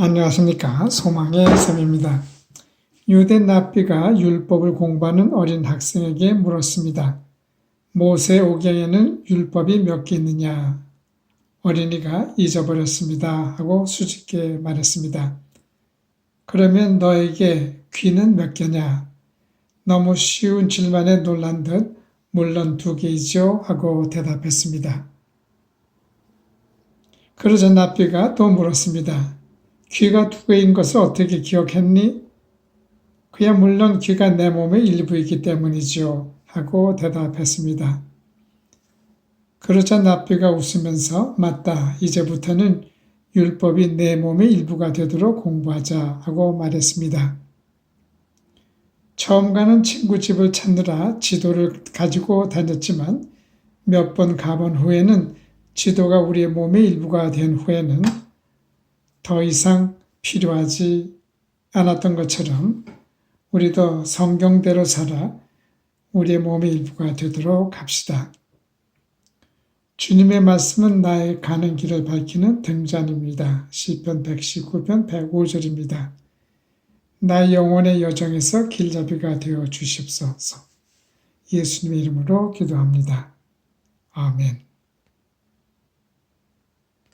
안녕하십니까. 소망의 쌤입니다. 유대 납비가 율법을 공부하는 어린 학생에게 물었습니다. 모세 오경에는 율법이 몇 개 있느냐? 어린이가 잊어버렸습니다. 하고 수줍게 말했습니다. 그러면 너에게 귀는 몇 개냐? 너무 쉬운 질문에 놀란 듯 물론 두 개이죠. 하고 대답했습니다. 그러자 납비가 또 물었습니다. 귀가 두 개인 것을 어떻게 기억했니? 그야 물론 귀가 내 몸의 일부이기 때문이죠. 하고 대답했습니다. 그러자 납비가 웃으면서 맞다. 이제부터는 율법이 내 몸의 일부가 되도록 공부하자 하고 말했습니다. 처음 가는 친구 집을 찾느라 지도를 가지고 다녔지만 몇 번 가본 후에는 지도가 우리의 몸의 일부가 된 후에는 더 이상 필요하지 않았던 것처럼 우리도 성경대로 살아 우리의 몸의 일부가 되도록 합시다. 주님의 말씀은 나의 가는 길을 밝히는 등잔입니다. 시편 119편 105절입니다. 나의 영혼의 여정에서 길잡이가 되어 주십소서. 예수님의 이름으로 기도합니다. 아멘.